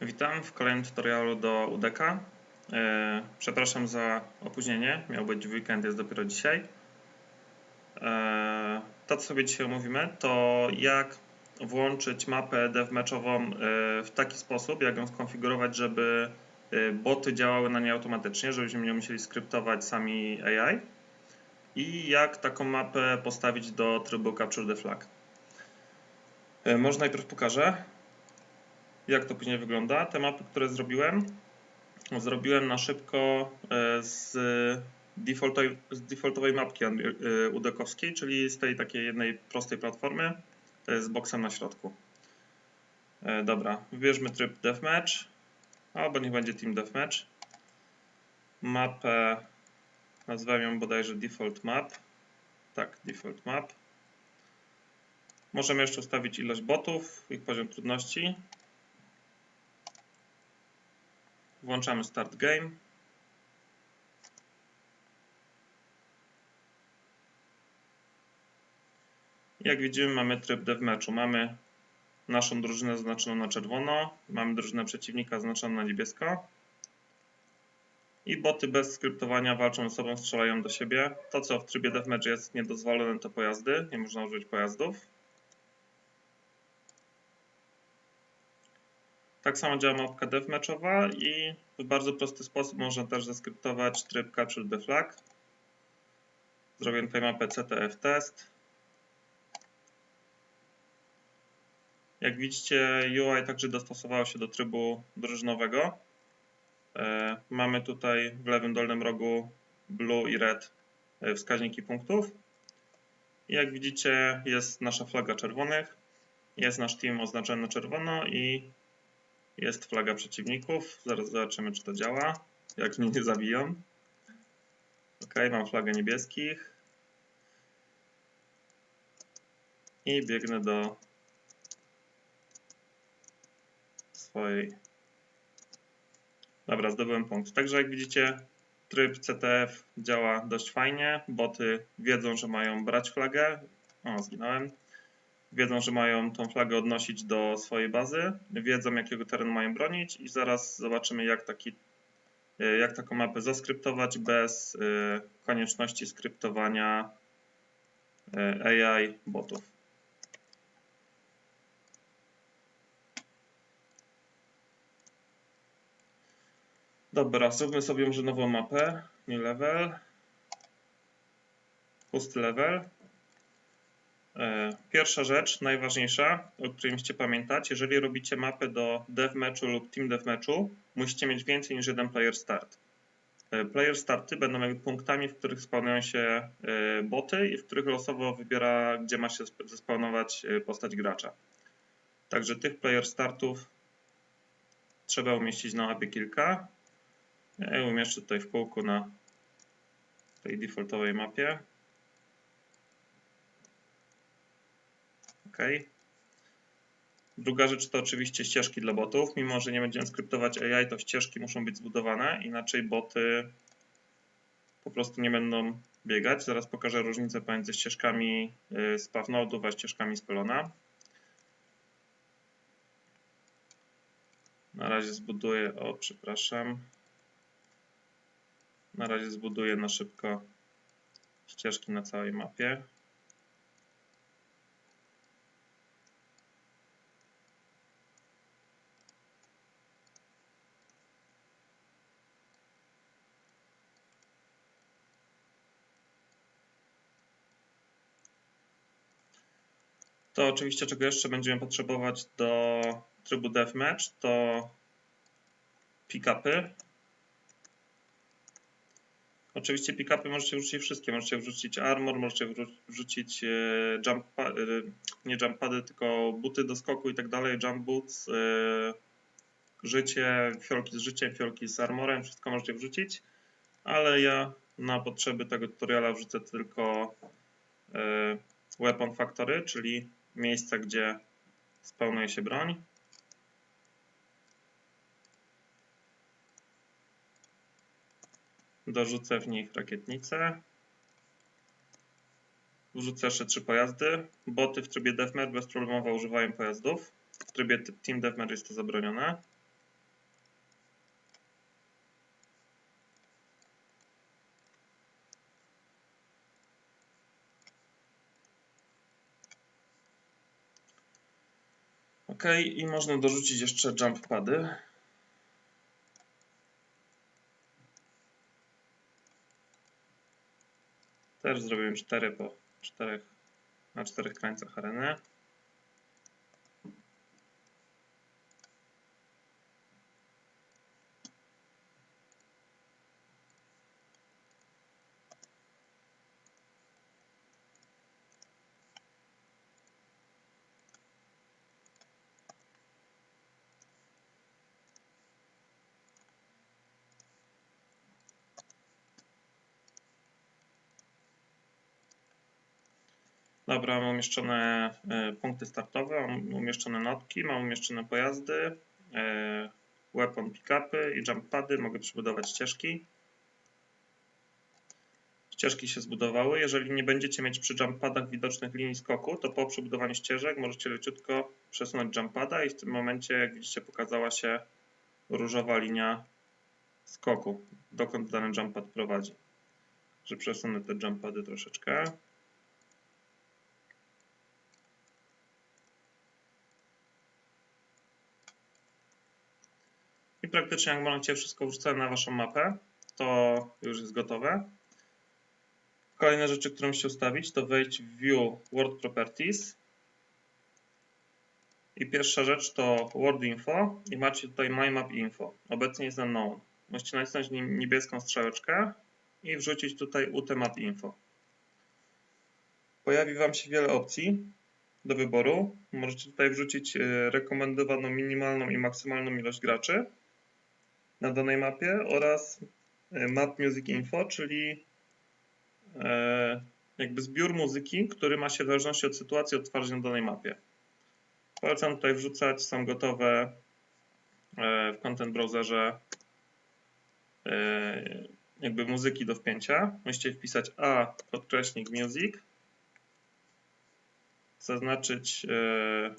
Witam w kolejnym tutorialu do UDK. E, Przepraszam za opóźnienie, miał być weekend, jest dopiero dzisiaj. E, To, co sobie dzisiaj omówimy, to jak włączyć mapę devmatchową e, w taki sposób, jak ją skonfigurować, żeby boty działały na niej automatycznie, żebyśmy nie musieli skryptować sami AI i jak taką mapę postawić do trybu Capture the Flag. E, Może najpierw pokażę jak to później wygląda. Te mapy, które zrobiłem, zrobiłem na szybko e, z defaultowej, z defaultowej mapki e, udekowskiej, czyli z tej takiej jednej prostej platformy z boksem na środku. Dobra, wybierzmy tryb deathmatch, albo niech będzie team deathmatch. Mapę nazwę ją bodajże default map. Tak, default map. Możemy jeszcze ustawić ilość botów, ich poziom trudności. Włączamy Start Game. Jak widzimy mamy tryb deathmatchu. Mamy naszą drużynę zaznaczoną na czerwono, mamy drużynę przeciwnika zaznaczoną na niebiesko. I boty bez skryptowania walczą ze sobą, strzelają do siebie. To co w trybie deathmatch jest niedozwolone to pojazdy, nie można użyć pojazdów. Tak samo działa mapka deathmatchowa i w bardzo prosty sposób można też zaskryptować tryb Capture the Flag. Zrobię tutaj mapę CTF test. Jak widzicie UI także dostosowało się do trybu drużynowego. E, mamy tutaj w lewym dolnym rogu blue i red e, wskaźniki punktów. Jak widzicie jest nasza flaga czerwonych, jest nasz team oznaczony na czerwono i jest flaga przeciwników. Zaraz zobaczymy, czy to działa. Jak mnie nie zabiją. Ok, mam flagę niebieskich. I biegnę do swojej. Dobra, zdobyłem punkt. Także jak widzicie, tryb CTF działa dość fajnie. Boty wiedzą, że mają brać flagę. O, zginąłem wiedzą, że mają tą flagę odnosić do swojej bazy, wiedzą jakiego terenu mają bronić i zaraz zobaczymy jak, taki, e, jak taką mapę zaskryptować bez e, konieczności skryptowania e, AI botów. Dobra, zróbmy sobie może nową mapę. New level. Pusty level. E, pierwsza rzecz, najważniejsza, o której musicie pamiętać, jeżeli robicie mapę do deathmatchu lub team deathmatchu, musicie mieć więcej niż jeden player start. E, player starty będą punktami, w których spawnują się e, boty i w których losowo wybiera, gdzie ma się zespawnować postać gracza. Także tych player startów trzeba umieścić na mapie kilka. Ja umieszczę tutaj w kółku na tej defaultowej mapie. OK. Druga rzecz to oczywiście ścieżki dla botów. Mimo, że nie będziemy skryptować AI, to ścieżki muszą być zbudowane, inaczej boty po prostu nie będą biegać. Zaraz pokażę różnicę pomiędzy ścieżkami y, z Pawnodów a ścieżkami z Pelona. Na razie zbuduję, o przepraszam. Na razie zbuduję na szybko ścieżki na całej mapie. To oczywiście, czego jeszcze będziemy potrzebować do trybu deathmatch, to pick-upy. Oczywiście pick-upy możecie wrzucić wszystkie. Możecie wrzucić armor, możecie wrzucić e, jump, e, nie jump pady, tylko buty do skoku i tak dalej, jump boots, e, życie, fiolki z życiem, fiolki z armorem, wszystko możecie wrzucić, ale ja na potrzeby tego tutoriala wrzucę tylko weapon factory, czyli miejsca, gdzie spełnuje się broń. Dorzucę w nich rakietnicę. wrzucę jeszcze trzy pojazdy. Boty w trybie Deathmatch bezproblemowo używają pojazdów. W trybie Team Deathmatch jest to zabronione. Ok, i można dorzucić jeszcze jump pady. Też zrobiłem 4 po 4 na czterech krańcach areny. Dobra, mam umieszczone e, punkty startowe, mam umieszczone notki, mam umieszczone pojazdy, e, weapon pickupy i jump pady. Mogę przybudować ścieżki. Ścieżki się zbudowały. Jeżeli nie będziecie mieć przy jump padach widocznych linii skoku, to po przybudowaniu ścieżek możecie leciutko przesunąć jump pada i w tym momencie, jak widzicie, pokazała się różowa linia skoku, dokąd dany jump pad prowadzi. Że przesunę te jump pady troszeczkę. Praktycznie jak macie wszystko wrzucone na waszą mapę, to już jest gotowe. Kolejne rzeczy, które musicie ustawić, to wejść w View World Properties. I pierwsza rzecz to World Info i macie tutaj My Map Info. Obecnie jest unknown. Musicie nacisnąć niebieską strzałeczkę i wrzucić tutaj UT Map Info. Pojawi Wam się wiele opcji do wyboru. Możecie tutaj wrzucić e, rekomendowaną minimalną i maksymalną ilość graczy na danej mapie oraz e, Map Music Info, czyli e, jakby zbiór muzyki, który ma się w zależności od sytuacji odtwarzać na danej mapie. Polecam tutaj wrzucać, są gotowe e, w content browserze jakby muzyki do wpięcia. Musicie wpisać A podkreśnik music, zaznaczyć,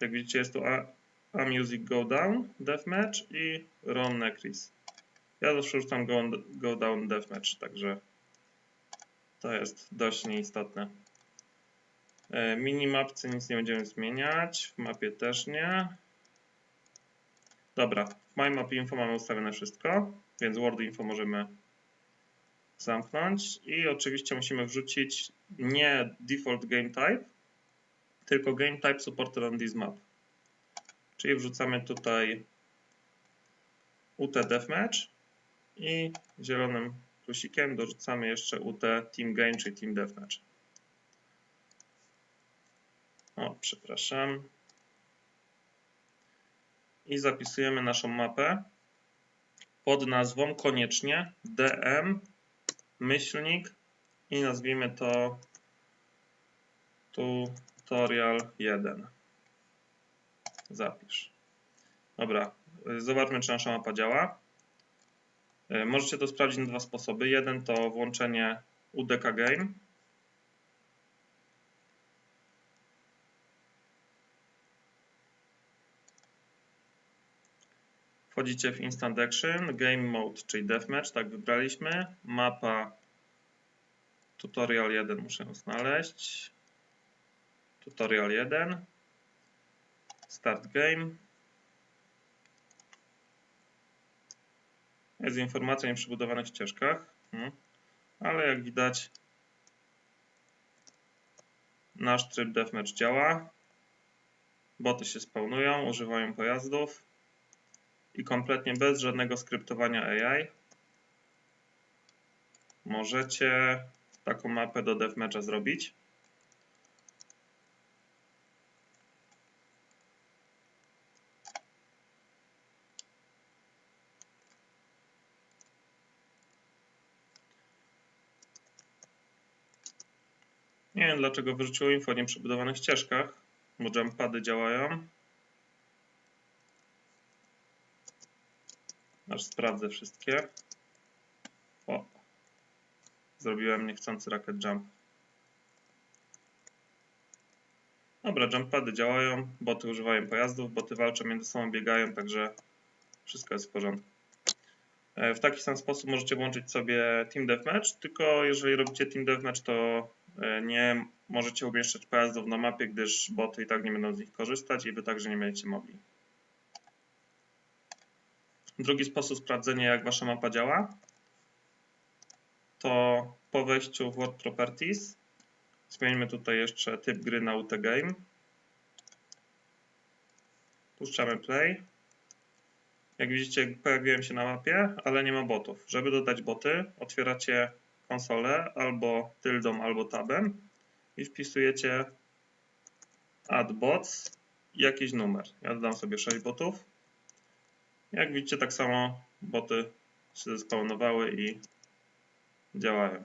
jak widzicie jest tu A, A Music Go Down, Deathmatch i Ron Necris. Ja zawsze rzucam go, go down deathmatch, także to jest dość nieistotne. E, minimapce nic nie będziemy zmieniać, w mapie też nie. Dobra, w MyMap Info mamy ustawione wszystko, więc Word Info możemy zamknąć i oczywiście musimy wrzucić nie default game type, tylko game type supported on this map. Czyli wrzucamy tutaj UT Deathmatch i zielonym plusikiem dorzucamy jeszcze UT Team Game, czyli Team Deathmatch. O, przepraszam. I zapisujemy naszą mapę pod nazwą koniecznie DM myślnik i nazwijmy to tutorial 1. Zapisz. Dobra, zobaczmy czy nasza mapa działa. E, możecie to sprawdzić na dwa sposoby. Jeden to włączenie UDK Game. Wchodzicie w Instant Action, Game Mode, czyli Deathmatch, tak wybraliśmy. Mapa Tutorial 1 muszę znaleźć. Tutorial 1. Start Game. Jest informacja o nieprzybudowanych ścieżkach, hmm. ale jak widać nasz tryb deathmatch działa. Boty się spełnują, używają pojazdów i kompletnie bez żadnego skryptowania AI możecie taką mapę do deathmatcha zrobić. Nie wiem dlaczego wyrzuciło info o nieprzebudowanych ścieżkach, bo jumppady działają. Aż sprawdzę wszystkie. O, zrobiłem niechcący racket jump. Dobra, jumppady działają, boty używają pojazdów, boty walczą między sobą, biegają, także wszystko jest w porządku. E, W taki sam sposób możecie włączyć sobie Team Deathmatch, tylko jeżeli robicie Team Deathmatch, to nie możecie umieszczać pojazdów na mapie, gdyż boty i tak nie będą z nich korzystać i wy także nie będziecie mogli. Drugi sposób sprawdzenia, jak wasza mapa działa, to po wejściu w World Properties zmieńmy tutaj jeszcze typ gry na UT Game. Puszczamy play. Jak widzicie, pojawiłem się na mapie, ale nie ma botów. Żeby dodać boty, otwieracie konsolę albo tyldą, albo tabem i wpisujecie add bots i jakiś numer. Ja dodam sobie 6 botów. Jak widzicie, tak samo boty się zespawnowały i działają.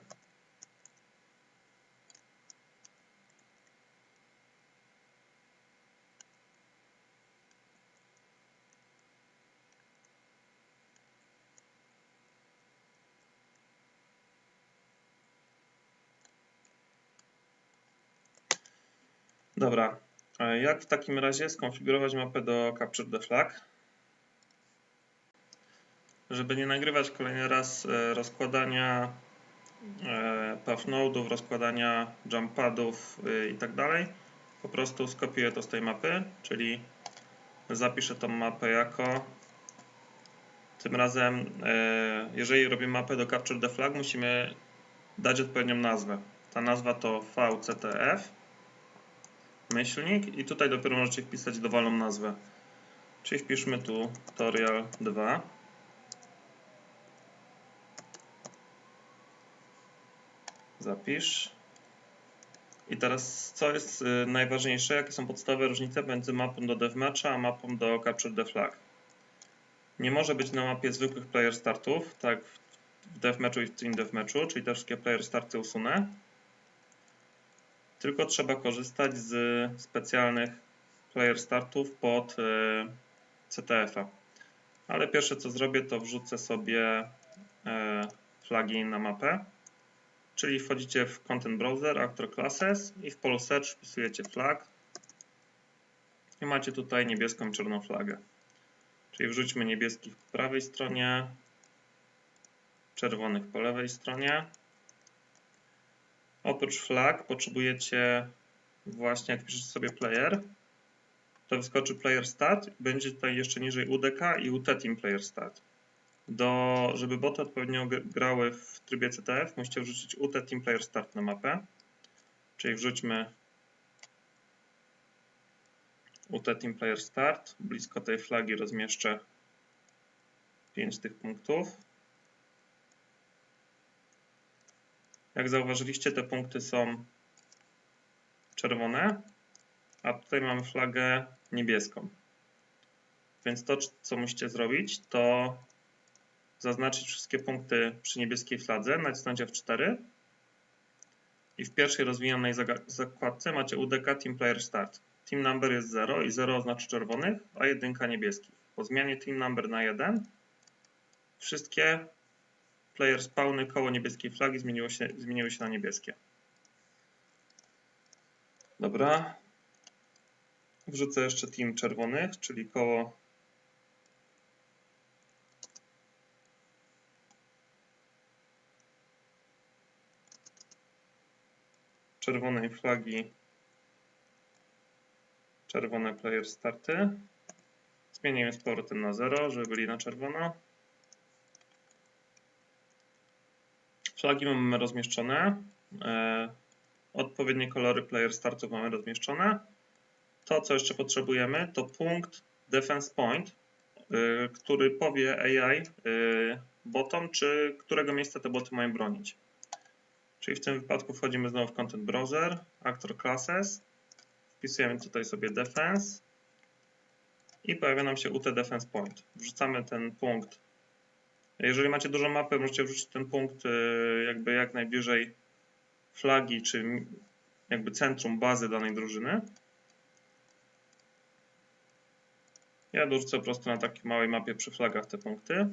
Dobra, jak w takim razie skonfigurować mapę do Capture the Flag? Żeby nie nagrywać kolejny raz e, rozkładania e, path node'ów, rozkładania jump padów e, i tak dalej, po prostu skopiuję to z tej mapy, czyli zapiszę tą mapę jako tym razem, jeżeli robimy mapę do Capture the Flag, musimy dać odpowiednią nazwę. Ta nazwa to VCTF myślnik i tutaj dopiero możecie wpisać dowolną nazwę. Czyli wpiszmy tu tutorial 2. Zapisz. I teraz co jest y, najważniejsze, jakie są podstawowe różnice między mapą do deathmatcha a mapą do capture the flag. Nie może być na mapie zwykłych player startów, tak w deathmatchu i w team deathmatchu, czyli te wszystkie player starty usunę tylko trzeba korzystać z specjalnych player startów pod e, CTF-a. Ale pierwsze co zrobię, to wrzucę sobie e, flagi na mapę. Czyli wchodzicie w Content Browser, Actor Classes i w polu Search wpisujecie flag. I macie tutaj niebieską i czarną flagę. Czyli wrzućmy niebieskich po prawej stronie, czerwonych po lewej stronie. Oprócz flag potrzebujecie właśnie, jak piszecie sobie player, to wyskoczy player start. Będzie tutaj jeszcze niżej UDK i UT team player start. Do, żeby boty odpowiednio grały w trybie CTF, musicie wrzucić UT team player start na mapę. Czyli wrzućmy UT team player start. Blisko tej flagi rozmieszczę 5 tych punktów. Jak zauważyliście, te punkty są czerwone, a tutaj mamy flagę niebieską. Więc to, co musicie zrobić, to zaznaczyć wszystkie punkty przy niebieskiej fladze, nacisnąć F4 i w pierwszej rozwijanej zakładce macie UDK Team Player Start. Team number jest 0 i 0 oznacza czerwonych, a 1 niebieskich. Po zmianie team number na 1 wszystkie player spawny koło niebieskiej flagi zmieniło się, zmieniły się na niebieskie. Dobra. Wrzucę jeszcze team czerwonych, czyli koło czerwonej flagi czerwone player starty. Zmienimy z powrotem na 0, żeby byli na czerwono. Flagi mamy rozmieszczone. E, odpowiednie kolory player startów mamy rozmieszczone. To, co jeszcze potrzebujemy, to punkt defense point, e, który powie AI e, botom, czy którego miejsca te boty mają bronić. Czyli w tym wypadku wchodzimy znowu w Content Browser, Actor Classes, wpisujemy tutaj sobie Defense i pojawia nam się UT Defense Point. Wrzucamy ten punkt jeżeli macie dużą mapę, możecie wrzucić ten punkt e, jakby jak najbliżej flagi, czy jakby centrum bazy danej drużyny. Ja dorzucę po prostu na takiej małej mapie przy flagach te punkty.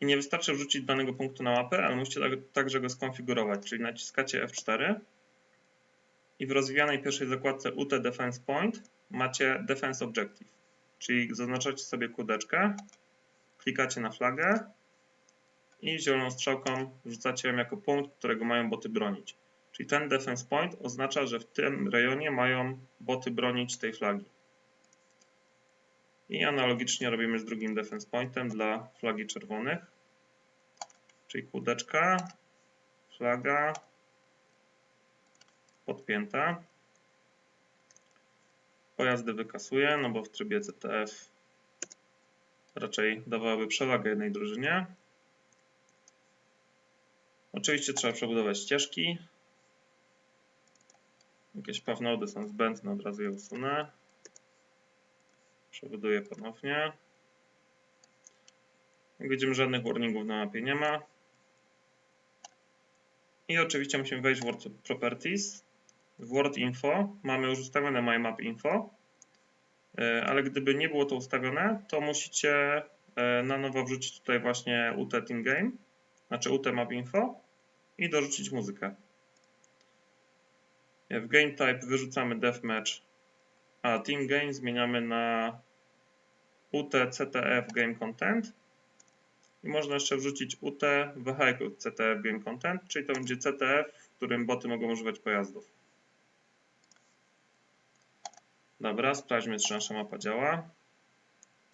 I nie wystarczy wrzucić danego punktu na mapę, ale musicie tak, także go skonfigurować, czyli naciskacie F4 i w rozwijanej pierwszej zakładce UT Defense Point macie Defense Objective, czyli zaznaczacie sobie kółdeczkę, klikacie na flagę i zieloną strzałką wrzucacie ją jako punkt, którego mają boty bronić. Czyli ten Defense Point oznacza, że w tym rejonie mają boty bronić tej flagi. I analogicznie robimy z drugim Defense Pointem dla flagi czerwonych. Czyli kółdeczka, flaga, podpięta. Pojazdy wykasuję, no bo w trybie CTF raczej dawałyby przewagę jednej drużynie. Oczywiście trzeba przebudować ścieżki. Jakieś pawnody są zbędne, od razu je usunę. Przebuduję ponownie. Jak widzimy, żadnych warningów na mapie nie ma. I oczywiście musimy wejść w Word Properties. W Word Info mamy już ustawione My Map Info, e, ale gdyby nie było to ustawione, to musicie e, na nowo wrzucić tutaj właśnie UT Team Game, znaczy UT Map Info i dorzucić muzykę. W Game Type wyrzucamy Deathmatch, a Team Game zmieniamy na UT CTF Game Content i można jeszcze wrzucić UT Vehicle CTF Game Content, czyli to będzie CTF, w którym boty mogą używać pojazdów. Dobra, sprawdźmy, czy nasza mapa działa.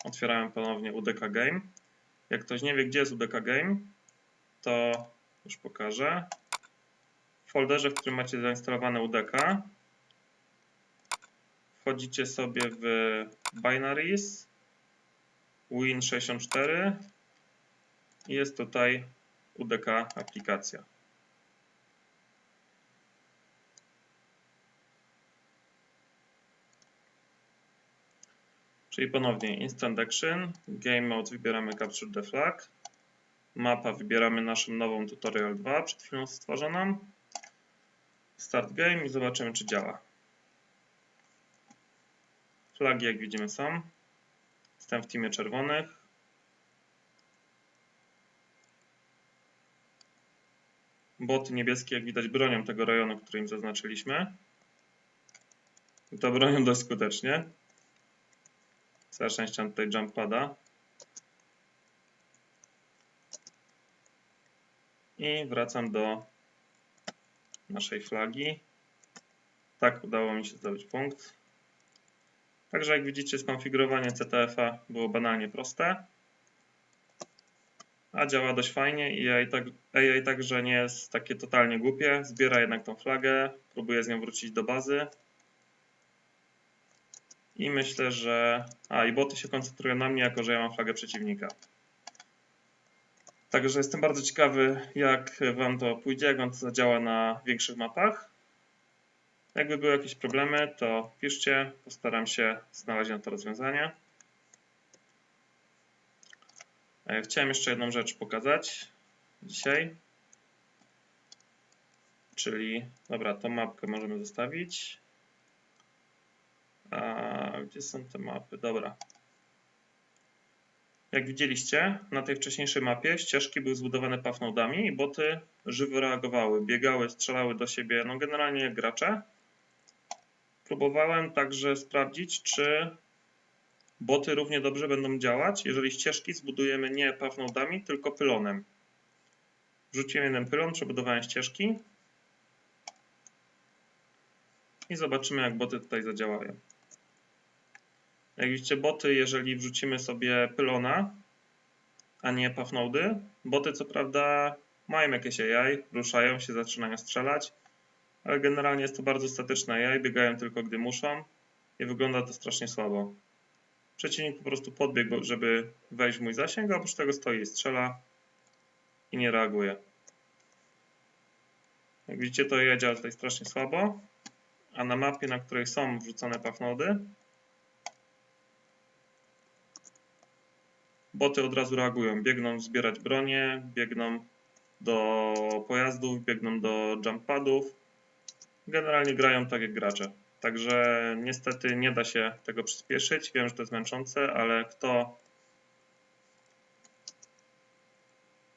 Otwieramy ponownie UDK Game. Jak ktoś nie wie, gdzie jest UDK Game, to już pokażę. W folderze, w którym macie zainstalowane UDK, wchodzicie sobie w Binaries, Win64 i jest tutaj UDK aplikacja. Czyli ponownie Instant Action, Game Mode wybieramy Capture the Flag, mapa wybieramy naszą nową Tutorial 2 przed chwilą stworzoną, Start Game i zobaczymy czy działa. Flagi jak widzimy są. Jestem w teamie czerwonych. Boty niebieskie, jak widać, bronią tego rejonu, który im zaznaczyliśmy. I to bronią dość skutecznie. Całe szczęście mam tutaj jump pada. I wracam do naszej flagi. Tak, udało mi się zdobyć punkt. Także jak widzicie skonfigurowanie CTF-a było banalnie proste, a działa dość fajnie i AI, tak, AI także nie jest takie totalnie głupie, zbiera jednak tą flagę, próbuje z nią wrócić do bazy i myślę, że... A, i boty się koncentrują na mnie, jako że ja mam flagę przeciwnika. Także jestem bardzo ciekawy, jak Wam to pójdzie, jak Wam to zadziała na większych mapach. Jakby były jakieś problemy, to piszcie, postaram się znaleźć na to rozwiązanie. E, chciałem jeszcze jedną rzecz pokazać dzisiaj. Czyli, dobra, tą mapkę możemy zostawić. A gdzie są te mapy? Dobra. Jak widzieliście, na tej wcześniejszej mapie ścieżki były zbudowane pawnodami i boty żywo reagowały, biegały, strzelały do siebie, no generalnie jak gracze. Próbowałem także sprawdzić, czy boty równie dobrze będą działać, jeżeli ścieżki zbudujemy nie pawnodami, tylko pylonem. Wrzuciłem jeden pylon, przebudowałem ścieżki i zobaczymy, jak boty tutaj zadziałają. Jak widzicie, boty, jeżeli wrzucimy sobie pylona, a nie pawnody, boty co prawda mają jakieś AI, ruszają się, zaczynają strzelać, ale generalnie jest to bardzo statyczne AI, biegają tylko gdy muszą i wygląda to strasznie słabo. Przeciwnik po prostu podbiegł, żeby wejść w mój zasięg, a oprócz tego stoi i strzela i nie reaguje. Jak widzicie, to AI działa tutaj strasznie słabo, a na mapie, na której są wrzucone pawnody, boty od razu reagują, biegną zbierać bronię, biegną do pojazdów, biegną do jumpadów. Generalnie grają tak jak gracze. Także niestety nie da się tego przyspieszyć. Wiem, że to jest męczące, ale kto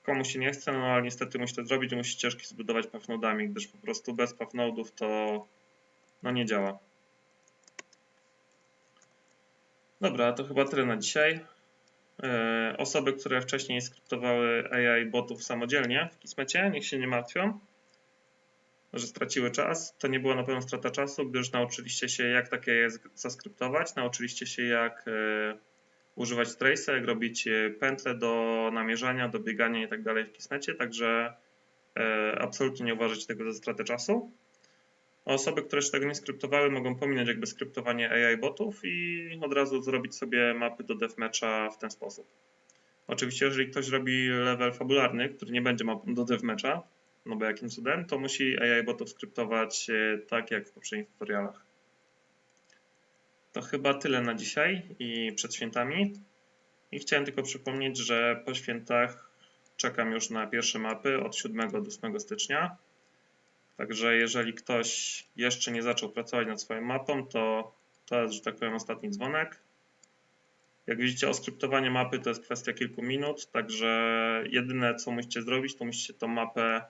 komu się nie chce, no ale niestety musi to zrobić, musi ścieżki zbudować pawnodami, gdyż po prostu bez pawnodów to no nie działa. Dobra, to chyba tyle na dzisiaj. E, Osoby, które wcześniej skryptowały AI botów samodzielnie w Kismecie, niech się nie martwią, że straciły czas. To nie była na pewno strata czasu, gdyż nauczyliście się, jak takie zaskryptować, nauczyliście się, jak e, używać trace'a, jak robić e, pętle do namierzania, do biegania i tak dalej w Kismecie, także absolutnie nie uważajcie tego za stratę czasu. Osoby, które jeszcze tego nie skryptowały, mogą pominąć jakby skryptowanie AI botów i od razu zrobić sobie mapy do deathmatcha w ten sposób. Oczywiście, jeżeli ktoś robi level fabularny, który nie będzie mapą do deathmatcha, no bo jakim cudem, to musi AI botów skryptować tak jak w poprzednich tutorialach. To chyba tyle na dzisiaj i przed świętami. I chciałem tylko przypomnieć, że po świętach czekam już na pierwsze mapy od 7 do 8 stycznia. Także jeżeli ktoś jeszcze nie zaczął pracować nad swoją mapą, to to jest, że tak powiem, ostatni dzwonek. Jak widzicie, oskryptowanie mapy to jest kwestia kilku minut, także jedyne co musicie zrobić, to musicie tą mapę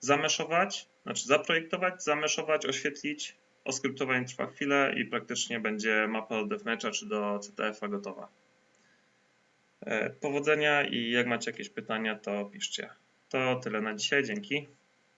zameszować, znaczy zaprojektować, zameszować, oświetlić. Oskryptowanie trwa chwilę i praktycznie będzie mapa do deathmatcha czy do CTF-a gotowa. E, powodzenia i jak macie jakieś pytania, to piszcie. To tyle na dzisiaj, dzięki.